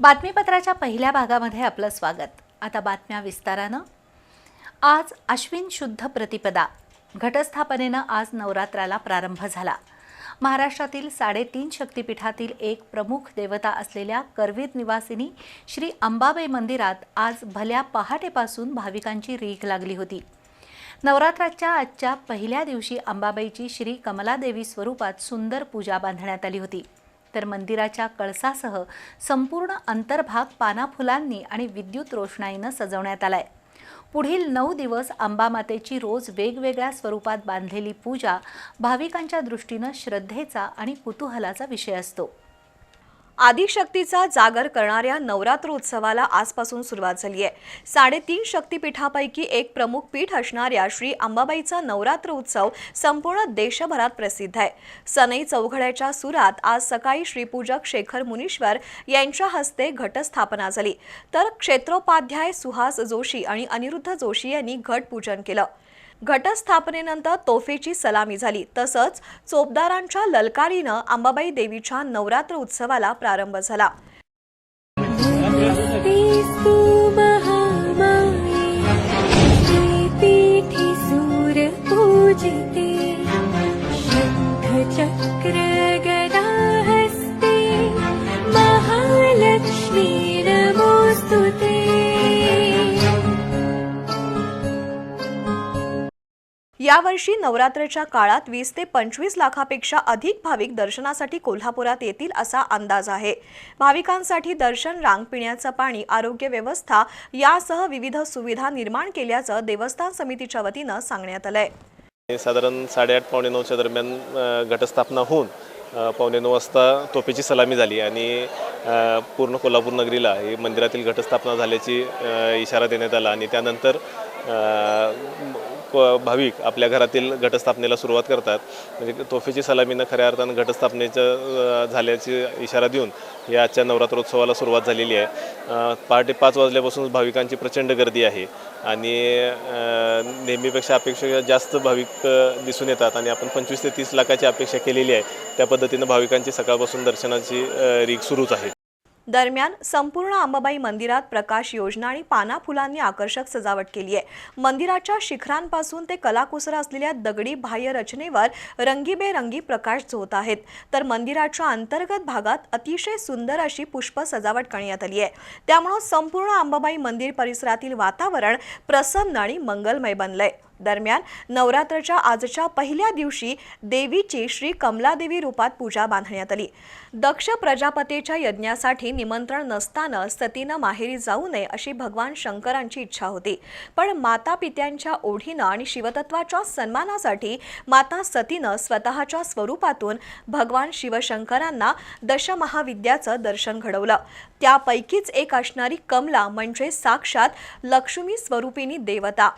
बातमीपत्राच्या पहिल्या भागामध्ये आपलं स्वागत. आता बातम्या विस्तारानं. आज अश्विन शुद्ध प्रतिपदा. घटस्थापनेनं आज नवरात्राला प्रारंभ झाला. महाराष्ट्रातील साडेतीन शक्तिपीठातील एक प्रमुख देवता असलेल्या करवीर निवासिनी श्री अंबाबाई मंदिरात आज भल्या पहाटेपासून भाविकांची रीघ लागली होती. नवरात्राच्या आजच्या पहिल्या दिवशी अंबाबाईची श्री कमलादेवी स्वरूपात सुंदर पूजा बांधण्यात आली होती. तर मंदिराच्या कळसासह संपूर्ण अंतर्भाग पानाफुलांनी आणि विद्युत रोषणाईनं सजवण्यात आलाय. पुढील नऊ दिवस अंबामातेची रोज वेगवेगळ्या स्वरूपात बांधलेली पूजा भाविकांच्या दृष्टीनं श्रद्धेचा आणि कुतूहलाचा विषय असतो. आदिशक्तीचा जागर करणाऱ्या नवरात्र उत्सवाला आजपासून सुरुवात झाली आहे. साडेतीन शक्तिपीठापैकी एक प्रमुख पीठ असणाऱ्या श्री अंबाबाईचा नवरात्र उत्सव संपूर्ण देशभरात प्रसिद्ध आहे. सनई चौघड्याच्या सुरात आज सकाळी श्रीपूजक शेखर मुनीश्वर यांच्या हस्ते घटस्थापना झाली. तर क्षेत्रोपाध्याय सुहास जोशी आणि अनिरुद्ध जोशी यांनी घटपूजन केलं. घटस्थापनेनंतर तोफेची सलामी झाली. तसंच चोपदारांच्या ललकारीनं अंबाबाई देवीच्या नवरात्र उत्सवाला प्रारंभ झाला. यावर्षी नवरात्रच्या काळात वीस ते पंचवीस लाखापेक्षा अधिक भाविक दर्शनासाठी कोल्हापुरात येतील असा अंदाज आहे. भाविकांसाठी दर्शन रांग पिण्याचं पाणी आरोग्य व्यवस्था यासह विविध सुविधा निर्माण केल्याचं देवस्थान समितीच्या वतीनं सांगण्यात आलंय. साधारण साडेआठ पावणे नऊच्या दरम्यान घटस्थापना होऊन पावणे नऊ वाजता तोफेची सलामी झाली आणि पूर्ण कोल्हापूर नगरीला मंदिरातील घटस्थापना झाल्याची इशारा देण्यात आला आणि त्यानंतर भाविक आपल्या घरातील घटस्थापनेला सुरुवात करतात. म्हणजे तोफेची सलामीनं खऱ्या अर्थानं घटस्थापनेचं झाल्याची इशारा देऊन या आजच्या नवरात्रोत्सवाला सुरुवात झालेली आहे. पहाटे पाच वाजल्यापासून भाविकांची प्रचंड गर्दी आहे आणि नेहमीपेक्षा अपेक्षा जास्त भाविक दिसून येतात आणि आपण पंचवीस ते तीस लाखाची अपेक्षा केलेली आहे. त्या पद्धतीनं भाविकांची सकाळपासून दर्शनाची रीग सुरूच आहे. दरम्यान संपूर्ण अंबाबाई मंदिरात प्रकाश योजना आणि पाना फुलांनी आकर्षक सजावट केली आहे. मंदिराच्या शिखरांपासून ते कलाकुसर असलेल्या दगडी बाह्य रचनेवर रंगीबेरंगी प्रकाश झोत आहेत. तर मंदिराच्या अंतर्गत भागात अतिशय सुंदर अशी पुष्प सजावट करण्यात आली आहे. त्यामुळं संपूर्ण अंबाबाई मंदिर परिसरातील वातावरण प्रसन्न आणि मंगलमय बनलंय. दरम्यान नवरात्रच्या आजच्या पहिल्या दिवशी देवीची श्री कमलादेवी रूपात पूजा बांधण्यात आली. दक्ष प्रजापतीच्या यज्ञासाठी निमंत्रण नसताना सतीनं माहेरी जाऊ नये अशी भगवान शंकरांची इच्छा होती. पण माता पित्यांच्या ओढीनं आणि शिवतत्वाच्या सन्मानासाठी माता सतीनं स्वतःच्या स्वरूपातून भगवान शिवशंकरांना दशमहाविद्याचं दर्शन घडवलं. त्यापैकीच एक असणारी कमला म्हणजे साक्षात लक्ष्मी स्वरूपिणी देवता.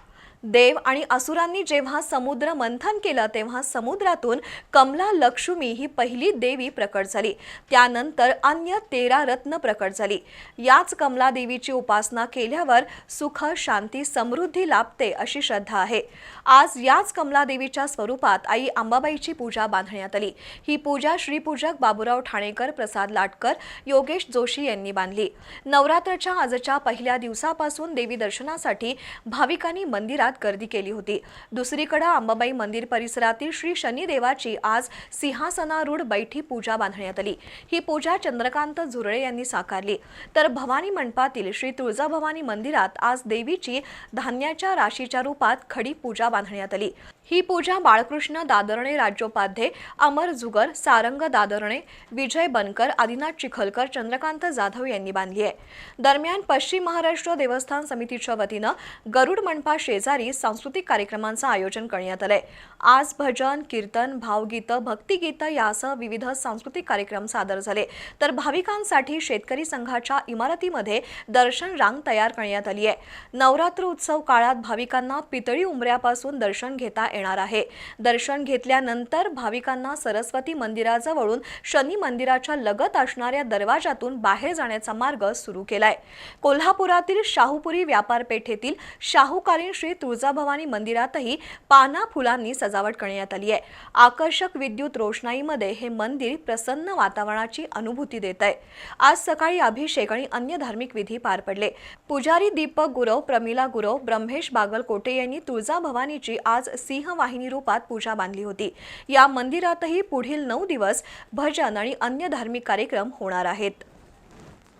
देव आणि असुरांनी जेव्हा समुद्र मंथन केलं तेव्हा समुद्रातून कमला लक्ष्मी ही पहिली देवी प्रकट झाली. त्यानंतर अन्य तेरा रत्न प्रकट झाली. याच कमला देवीची उपासना केल्यावर सुख शांती समृद्धी लाभते अशी श्रद्धा आहे. आज याच कमला देवीच्या स्वरूपात आई अंबाबाईची पूजा बांधण्यात आली. ही पूजा श्रीपूजक बाबूराव ठाणेकर प्रसाद लाटकर योगेश जोशी यांनी बांधली. नवरात्रच्या आजच्या पहिल्या दिवसापासून देवी दर्शनासाठी भाविकांनी मंदिरात गर्दी केली होती. दुसरीकडे अंबाबाई मंदिर परिसरातील श्री शनिदेवाची आज सिंहासनारूढ बैठी पूजा बांधण्यात आली. ही पूजा चंद्रकांत झुरळे यांनी साकारली. तर भवानी मंडपातील श्री तुळजाभवानी मंदिरात आज देवीची धान्याच्या राशीच्या रूपात खडी पूजा बांधण्यात आली. ही पूजा बाळकृष्ण दादरणे राज्योपाध्ये अमर जुगर सारंग दादरणे विजय बनकर आदिनाथ चिखलकर चंद्रकांत जाधव यांनी बांधली आहे. दरम्यान पश्चिम महाराष्ट्र देवस्थान समितीच्या वतीनं गरुड मंडपा शेजारी सांस्कृतिक कार्यक्रमांचं आयोजन करण्यात आलंय. आज भजन कीर्तन भावगीतं भक्तिगीतं यासह विविध सांस्कृतिक कार्यक्रम सादर झाले. तर भाविकांसाठी शेतकरी संघाच्या इमारतीमध्ये दर्शन रांग तयार करण्यात आली आहे. नवरात्र उत्सव काळात भाविकांना पितळी उमऱ्यापासून दर्शन घेता येणार आहे. दर्शन घेतल्यानंतर भाविकांना सरस्वती मंदिराजवळून शनी मंदिराच्या लगत असणाऱ्या दरवाजातून बाहेर जाण्याचा मार्ग सुरू केलाय. कोल्हापुरातील शाहूपुरी व्यापारपेठेतील शाहूकालीन श्री तुळजाभवानी मंदिरातही पाना फुलांनी सजावट करण्यात आली आहे. आकर्षक विद्युत रोषणाईमध्ये हे मंदिर प्रसन्न वातावरणाची अनुभूती देत आहे. आज सकाळी अभिषेक आणि अन्य धार्मिक विधी पार पडले. पुजारी दीपक गुरव प्रमिला गुरव ब्रह्मेश बागलकोटे यांनी तुळजाभवानीची आज सिंहवाहिनी रूपात पूजा बांधली होती. या मंदिरातही पुढील नऊ दिवस भजन आणि अन्य धार्मिक कार्यक्रम होणार आहेत.